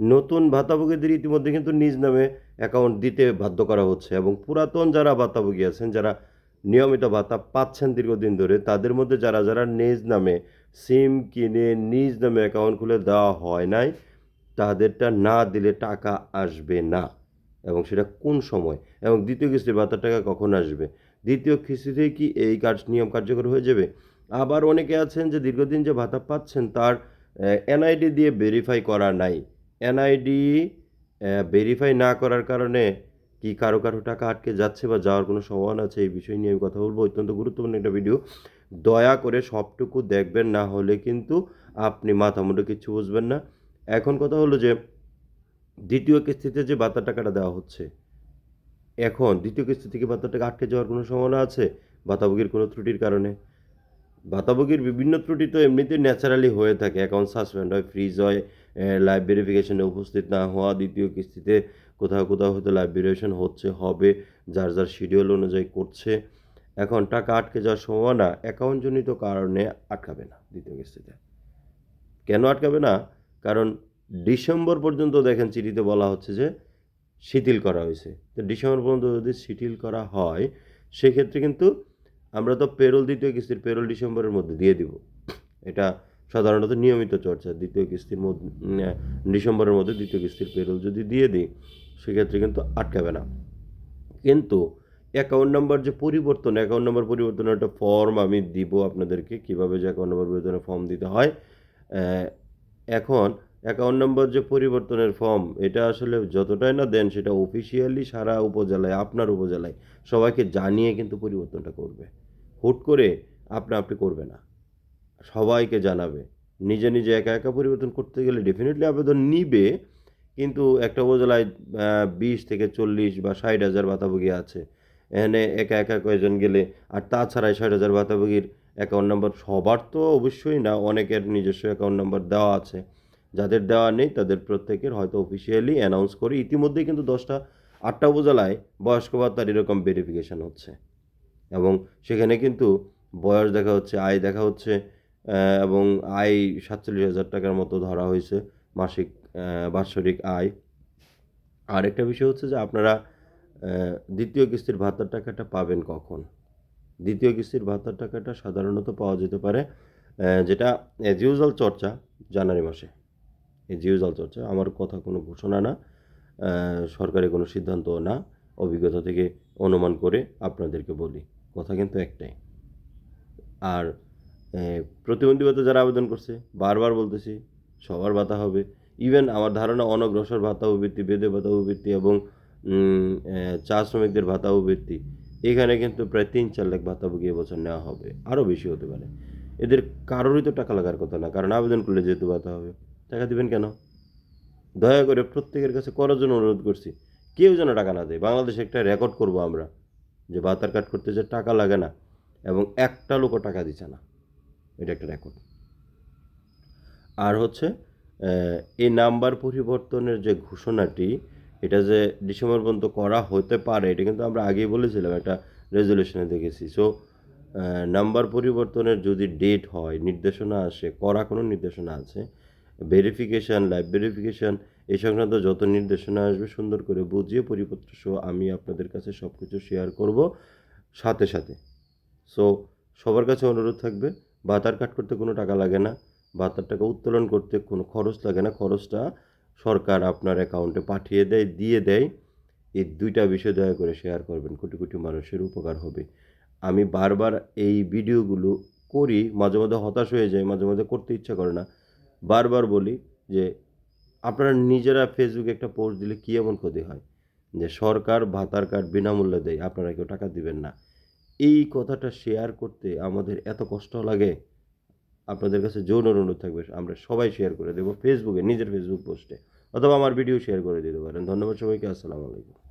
নতুন ভাতাভোগীদের ইতিমধ্যে কিন্তু নিজ নামে অ্যাকাউন্ট দিতে বাধ্য করা হচ্ছে এবং পুরাতন যারা ভাতাভোগী আছেন, যারা নিয়মিত ভাতা পাচ্ছেন দীর্ঘদিন ধরে, তাদের মধ্যে যারা যারা নিজ নামে সিম কিনে নিজ নামে অ্যাকাউন্ট খুলে দেওয়া হয় নাই, তাদেরটা না দিলে টাকা আসবে না। এবং সেটা কোন সময়? এবং দ্বিতীয় কিস্তির ভাতার টাকা কখন আসবে? দ্বিতীয় কিস্তিতেই কি এই কাজ, নিয়ম কার্যকর হয়ে যাবে? আবার অনেকে আছেন যে দীর্ঘদিন যে ভাতা পাচ্ছেন, তার এনআইডি দিয়ে ভেরিফাই করা নাই। এনআইডি ভেরিফাই না করার কারণে কি কারও কারও টাকা আটকে যাচ্ছে বা যাওয়ার কোনো সম্ভাবনা আছে এই বিষয় নিয়ে আমি কথা বলব। অত্যন্ত গুরুত্বপূর্ণ একটা ভিডিও দয়া করে সবটুকু দেখবেন, না হলে কিন্তু আপনি মাথা মুঠো কিচ্ছু বুঝবেন না। এখন কথা হলো যে, দ্বিতীয় কিস্তিতে যে ভাতার টাকাটা দেওয়া হচ্ছে, এখন দ্বিতীয় কিস্তি থেকে ভাতার টাকা আটকে যাওয়ার কোনো সম্ভাবনা আছে? ভাতাভোগীর কোনো ত্রুটির কারণে? ভাতাভোগীর বিভিন্ন ত্রুটি তো এমনিতেই ন্যাচারালি হয়ে থাকে। অ্যাকাউন্ট সাসপেন্ড হয় ফ্রিজ হয় লাইভ ভেরিফিকেশনে উপস্থিত না হওয়া দ্বিতীয় কিস্তিতে কোথাও কোথাও হয়তো লাইভ ভেরিফিকেশন হচ্ছে, হবে, যার যার শিডিউল অনুযায়ী করছে। এখন টাকা আটকে যাওয়ার সম্ভাবনা অ্যাকাউন্টজনিত কারণে আটকাবে না দ্বিতীয় কিস্তিতে। কেন আটকাবে না? কারণ ডিসেম্বর পর্যন্ত দেখেন চিঠিতে বলা হচ্ছে যে শিথিল করা হয়েছে। তো ডিসেম্বর পর্যন্ত যদি শিথিল করা হয়, সেক্ষেত্রে কিন্তু আমরা তো পেরোল দ্বিতীয় কিস্তির পেরোল ডিসেম্বরের মধ্যে দিয়ে দিব। এটা সাধারণত নিয়মিত চর্চা, দ্বিতীয় কিস্তির মধ্যে ডিসেম্বরের মধ্যে দ্বিতীয় কিস্তির পেরোল যদি দিয়ে দিই, সেক্ষেত্রে কিন্তু আটকাবে না। কিন্তু অ্যাকাউন্ট নাম্বার যে পরিবর্তন অ্যাকাউন্ট নাম্বার পরিবর্তনের একটা ফর্ম আমি দিব আপনাদেরকে, কীভাবে যে অ্যাকাউন্ট নাম্বার পরিবর্তনের ফর্ম দিতে হয়। এখন অ্যাকাউন্ট নাম্বার যে পরিবর্তনের ফর্ম এটা আসলে যতটাই না দেন, সেটা অফিসিয়ালি সারা উপজেলায়, আপনার উপজেলায় সবাইকে জানিয়ে কিন্তু পরিবর্তনটা করবে। হুট করে আপনা আপনি করবে না। সবাইকে জানাবে। নিজে নিজে একা একা পরিবর্তন করতে গেলে ডেফিনেটলি আবেদন নিবে, কিন্তু একটা উপজেলায় বিশ থেকে চল্লিশ বা ষাট হাজার ভাতাভোগী আছে। এখানে একা একা কয়েকজন গেলে, আর তাছাড়া ষাট হাজার ভাতাভোগীর অ্যাকাউন্ট নাম্বার সবার তো অবশ্যই না, অনেকের নিজস্ব অ্যাকাউন্ট নাম্বার দেওয়া আছে। যাদের দেওয়া নেই, তাদের প্রত্যেকের হয়তো অফিসিয়ালি অ্যানাউন্স করে ইতিমধ্যেই কিন্তু দশটা, আটটা উপজেলায় বয়স্ক ভাতার এরকম ভেরিফিকেশান হচ্ছে। এবং সেখানে কিন্তু বয়স দেখা হচ্ছে, আয় দেখা হচ্ছে এবং আয় সাতচল্লিশ হাজার টাকার মতো ধরা হয়েছে মাসিক বাৎসরিক আয়। আর একটা বিষয় হচ্ছে যে আপনারা দ্বিতীয় কিস্তির ভাতার টাকাটা পাবেন কখন? দ্বিতীয় কিস্তির ভাতার টাকাটা সাধারণত পাওয়া যেতে পারে যেটা অ্যাজ ইউজুয়াল চর্চা জানুয়ারি মাসে। এই জিউজাল চর্চা, আমার কথা কোনো ঘোষণা না সরকারি কোনো সিদ্ধান্ত না, অভিজ্ঞতা থেকে অনুমান করে আপনাদেরকে বলি। কথা কিন্তু একটাই। আর প্রতিবন্ধী ভাতা যারা আবেদন করছে, বারবার বলতেছি, সবার ভাতা হবে। ইভেন আমার ধারণা, অনগ্রসর ভাতা উপবৃত্তি বেদে ভাতা উপবৃত্তি এবং চা শ্রমিকদের ভাতা উপবৃত্তি এখানে কিন্তু প্রায় তিন চার লাখ ভাতাভোগী এবছর নেওয়া হবে। আরও বেশি হতে পারে। এদের কারোরই তো টাকা লাগার কথা না, কারণ আবেদন করলে যেহেতু ভাতা হবে। টাকা দিবেন কেন? দয়া করে প্রত্যেকের কাছে করার জন্য অনুরোধ করছি, কেউ যেন টাকা না দেয়। বাংলাদেশে একটা রেকর্ড করব আমরা, যে ভাতার কাট করতে যে টাকা লাগে না, এবং একটা লোকও টাকা দিচ্ছে না। এটা একটা রেকর্ড আর হচ্ছে এই নাম্বার পরিবর্তনের যে ঘোষণাটি, এটা যে ডিসেম্বর পর্যন্ত করা হতে পারে, এটা কিন্তু আমরা আগেই বলেছিলাম, একটা রেজলিউশনে দেখেছি। সো নাম্বার পরিবর্তনের যদি ডেট হয়, নির্দেশনা আসে, করা কোনো নির্দেশনা আছে ভেরিফিকেশান লাইভ ভেরিফিকেশান এই সংক্রান্ত যত নির্দেশনা আসবে, সুন্দর করে বুঝিয়ে, পরিপত্র সহ আমি আপনাদের কাছে সব কিছু শেয়ার করব সাথে সাথে। সো সবার কাছে অনুরোধ থাকবে বাতার কাট করতে কোনো টাকা লাগে না বাতার টাকা উত্তোলন করতে কোনো খরচ লাগে না, খরচটা সরকার আপনার অ্যাকাউন্টে পাঠিয়ে দেয়, দিয়ে দেয়। এই দুইটা বিষয় দয়া করে শেয়ার করবেন, কোটি কোটি মানুষের উপকার হবে। আমি বারবার এই ভিডিওগুলো করি, মাঝে মাঝে হতাশ হয়ে যায় মাঝে মাঝে করতে ইচ্ছা করে না। বারবার বলি যে, আপনারা নিজেরা ফেসবুকে একটা পোস্ট দিলে কী এমন ক্ষতি হয়? যে সরকার ভাতার কার্ড বিনামূল্যে দেয়, আপনারা কেউ টাকা দিবেন না। এই কথাটা শেয়ার করতে আমাদের এত কষ্ট লাগে, আপনাদের কাছে যৌন অনুরোধ থাকবে, আমরা সবাই শেয়ার করে দেবো ফেসবুকে নিজের ফেসবুক পোস্টে অথবা আমার ভিডিও শেয়ার করে দিতে পারেন। ধন্যবাদ সবাইকে, আসসালামু আলাইকুম।